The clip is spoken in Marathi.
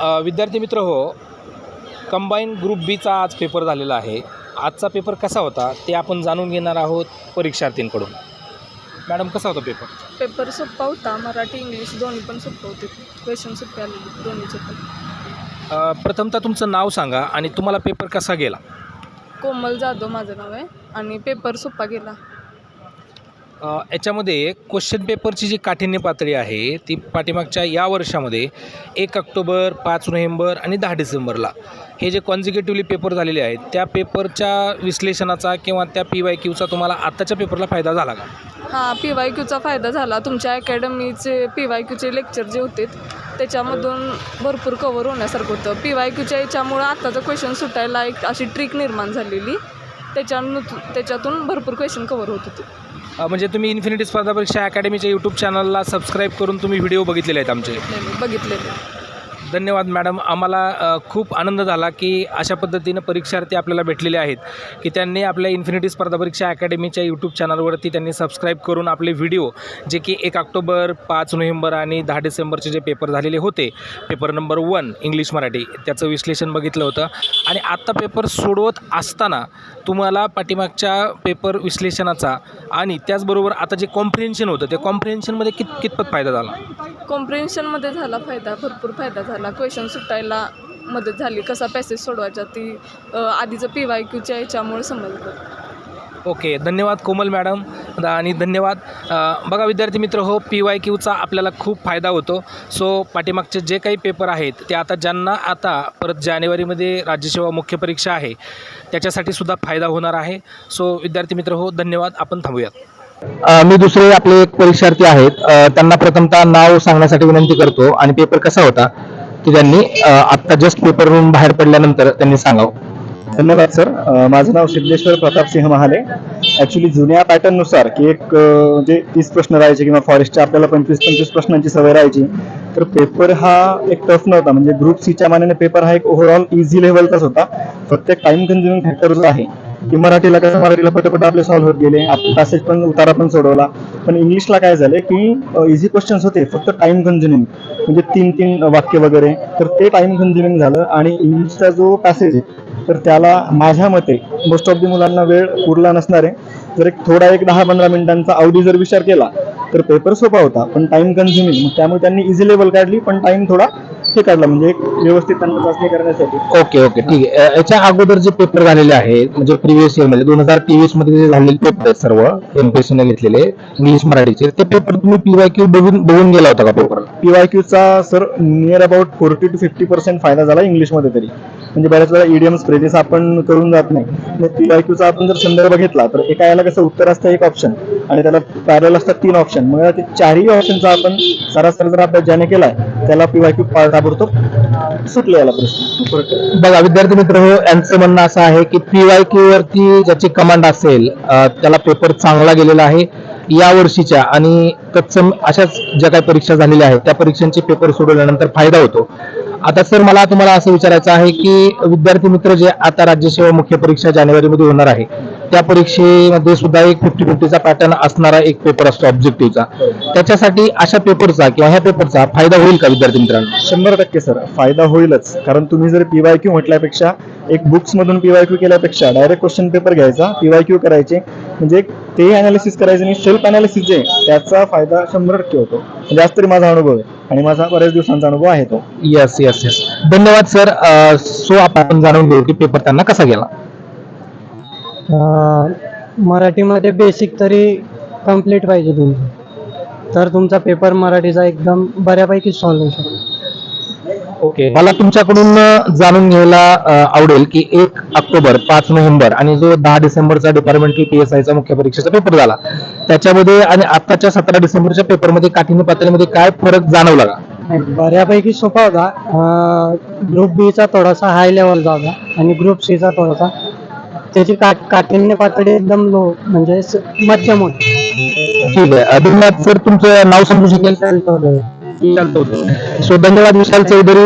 विद्यार्थी मित्र हो कंबाईन ग्रुप बीचा आज पेपर झालेला आहे. आजचा पेपर कसा होता ते आपण जाणून घेणार आहोत परीक्षार्थींकडून. मॅडम कसा होता पेपर पेपर सोप्पा होता मराठी इंग्लिश दोन्ही पण सोप्पं होते. क्वेश्चन सोपे आलेले दोन्हीचे पण. अ, प्रथमतः तुमचं नाव सांगा आणि तुम्हाला पेपर कसा गेला? कोमल जाधव माझं नाव आहे. आणि पेपर सोप्पा गेला. याच्यामध्ये क्वेश्चन पेपरची जी काठिण्य पातळी आहे ती पाठीमागच्या या वर्षामध्ये एक ऑक्टोबर पाच नोव्हेंबर आणि दहा डिसेंबरला हे जे कॉन्झिक्युटिव्हली पेपर झालेले आहेत त्या पेपरच्या विश्लेषणाचा किंवा त्या पी वाय क्यूचा तुम्हाला आत्ताच्या पेपरला फायदा झाला का? हां पी वाय क्यूचा फायदा झाला. तुमच्या अकॅडमीचे पी वाय क्यूचे लेक्चर जे होते त्याच्यामधून भरपूर कवर होण्यासारखं होतं. पी वाय क्यूच्या याच्यामुळं आत्ताचं क्वेश्चन सुटायला एक अशी ट्रिक निर्माण झालेली. त्याच्यानु त्याच्यातून भरपूर क्वेश्चन कवर होत होते. अ, म्हणजे तुम्ही इन्फिनिटी स्पर्धा परीक्षा अकॅडमीच्या यूट्यूब चॅनलला सबस्क्राईब करून तुम्ही व्हिडिओ बघितलेले आहेत आमचे. बघितलेले बघितलेले. धन्यवाद मॅडम. आम्हाला खूप आनंद झाला की अशा पद्धतीनं परीक्षार्थी आपल्याला भेटलेले आहेत की त्यांनी आपल्या इन्फिनिटी स्पर्धा परीक्षा अकॅडमीच्या यूट्यूब चॅनलवरती त्यांनी सबस्क्राईब करून आपले व्हिडिओ जे की एक ऑक्टोबर पाच नोव्हेंबर आणि दहा डिसेंबरचे जे पेपर झालेले होते paper number one English Marathi त्याचं विश्लेषण बघितलं होतं. आणि आत्ता पेपर सोडवत असताना तुम्हाला पाठीमागच्या पेपर विश्लेषणाचा आणि त्याचबरोबर आता जे कॉम्प्रिहेन्शन होतं त्या कॉम्प्रिहेन्शनमध्ये कित कितपत फायदा झाला? कॉम्प्रिहेन्शनमध्ये झाला फायदा भरपूर फायदा झाला. क्वेश्चन सुटायला मदत झाली. कसा पॅसेज सोडवायचा? ती आधीचं पी वाय क्यूच्या याच्यामुळे समजलं. ओके धन्यवाद कोमल मॅडम. आणि धन्यवाद बघा विद्यार्थी मित्र हो पी वाय क्यूचा आपल्याला खूप फायदा होतो. सो पाठीमागचे जे काही पेपर आहेत ते आता ज्यांना आता परत जानेवारीमध्ये राज्यसेवा मुख्य परीक्षा आहे त्याच्यासाठी सुद्धा फायदा होणार आहे. सो विद्यार्थी मित्र हो धन्यवाद. आपण थांबूयात. मी दुसरे आपले एक परीक्षार्थी आहेत. त्यांना प्रथमतः नाव सांगण्यासाठी विनंती करतो. आणि पेपर कसा होता? ते त्यांनी आत्ता जस्ट पेपरवरून बाहेर पडल्यानंतर त्यांनी सांगावं. धन्यवाद सर. माझं नाव सिद्धेश्वर प्रताप सिंह महाले. ॲक्च्युली जुन्या पॅटर्ननुसार की एक जे म्हणजे तीस प्रश्न राहायचे किंवा फॉरेस्टच्या आपल्याला पंचवीस पंचवीस प्रश्नांची सवय राहायची. तर पेपर हा एक टफ नव्हता. म्हणजे ग्रुप सीच्या मानाने पेपर हा एक ओव्हरऑल इझी लेवलचाच होता. फक्त एक टाइम कन्झ्युमिंग फॅक्टर जो आहे. की मराठीला कसं मराठीला पटपट आपले सॉल्व्ह होत गेले. पॅसेज पण उतारा पण सोडवला. पण इंग्लिशला काय झालं की इझी क्वेश्चन्स होते. फक्त टाइम कन्झ्युमिंग म्हणजे तीन तीन वाक्य वगैरे. तर ते टाइम कन्झ्युमिंग झालं आणि इंग्लिशचा जो पॅसेज आहे तर त्याला माझ्या मते मोस्ट ऑफ दी मुलांना वेळ उरला नसणार. आहे जर एक थोडा एक दहा पंधरा मिनिटांचा अवधी जर विचार केला तर पेपर सोपा होता. पण टाइम कन्झ्युमिंग त्यामुळे त्यांनी इझी लेवल काढली पण टाइम थोडा हे काढला म्हणजे एक व्यवस्थित त्यांना चाचणी करण्यासाठी. ओके ओके ठीक आहे. अ, याच्या अगोदर जे पेपर झालेले आहेत म्हणजे प्रिव्हियस इयरमध्ये दोन हजार तेवीसमध्ये जे झालेले पेपर आहेत सर्व एमपीएससीने घेतलेले इंग्लिश मराठीचे ते पेपर तुम्ही पीवाय क्यू बघून बघून गेला होता का paper पीवायक्यूचा sir near about forty two fifty percent फायदा झाला इंग्लिशमध्ये तरी. म्हणजे बऱ्याच वेळा इडियम्स फ्रेजेस आपण करून जात नाही. पीवायक्यूचा आपण जर संदर्भ घेतला तर एका याला कसं उत्तर असतं एक ऑप्शन आणि त्याला पॅरल असतात तीन ऑप्शन मग ते चारही ऑप्शनचा आपण सरासरी जर अभ्यास ज्याने केलाय त्याला पीवायक्यू ताबडतोब सुटले याला प्रश्न. बघा विद्यार्थी मित्र हो यांचं म्हणणं असं आहे की पीवाय क्यू वरती ज्याची कमांड असेल त्याला पेपर चांगला गेलेला आहे. या वर्षीच्या आणि तत्सम अशाच ज्या काही परीक्षा झालेल्या आहेत त्या परीक्षांचे पेपर सोडवल्यानंतर फायदा होतो. आता सर मला तुम्हाला असं विचारायचं आहे की विद्यार्थी मित्र जे आता राज्यसेवा मुख्य परीक्षा जानेवारीमध्ये होणार आहे त्या परीक्षेमध्ये सुद्धा एक फिफ्टी फिफ्टीचा पॅटर्न असणारा एक पेपर असतो ऑब्जेक्टिव्हचा त्याच्यासाठी अशा पेपरचा किंवा ह्या पेपरचा फायदा होईल का विद्यार्थी मित्रांनो? शंभर टक्के सर. फायदा होईलच. कारण तुम्ही जर पीवायक्यू म्हटल्यापेक्षा एक बुक्स मधून पीवायक्यू केल्यापेक्षा डायरेक्ट क्वेश्चन पेपर घ्यायचा पीवायक्यू करायचे. म्हणजे ते अनालिसिस करायचं आणि सेल्फ अनालिसिस जे त्याचा फायदा शंभर टक्के होतो. म्हणजे आज तरी माझा अनुभव आहे. आणि माझा बऱ्याच दिवसांचा अनुभव आहे तो. येस येस येस धन्यवाद सर. सो आपण जाणून घेऊ की पेपर त्यांना कसा गेला. मराठीमध्ये बेसिक तरी कंप्लीट पाहिजे तुमचं. तर तुमचा पेपर मराठीचा एकदम बऱ्यापैकी सॉल्व्ह होऊ शकतो. ओके मला तुमच्याकडून जाणून घ्यायला आवडेल की एक ऑक्टोबर पाच नोव्हेंबर आणि जो दहा डिसेंबरचा डिपार्टमेंटल पी एस आयचा मुख्य परीक्षेचा पेपर झाला त्याच्यामध्ये आणि आताच्या सतरा डिसेंबरच्या पेपरमध्ये काठिण्य पातळीमध्ये काय फरक जाणवला का? बऱ्यापैकी सोपा होता. ग्रुप बीचा थोडासा हाय लेवलचा होता आणि ग्रुप सीचा थोडासा त्याची काठ काठिण्य पातळी एकदम लो म्हणजे स- मध्यम होती. ठीक आहे. अ, धन्यवाद सर तुमचं नाव समजू शकेल. सो धन्यवाद विशाल चौधरी.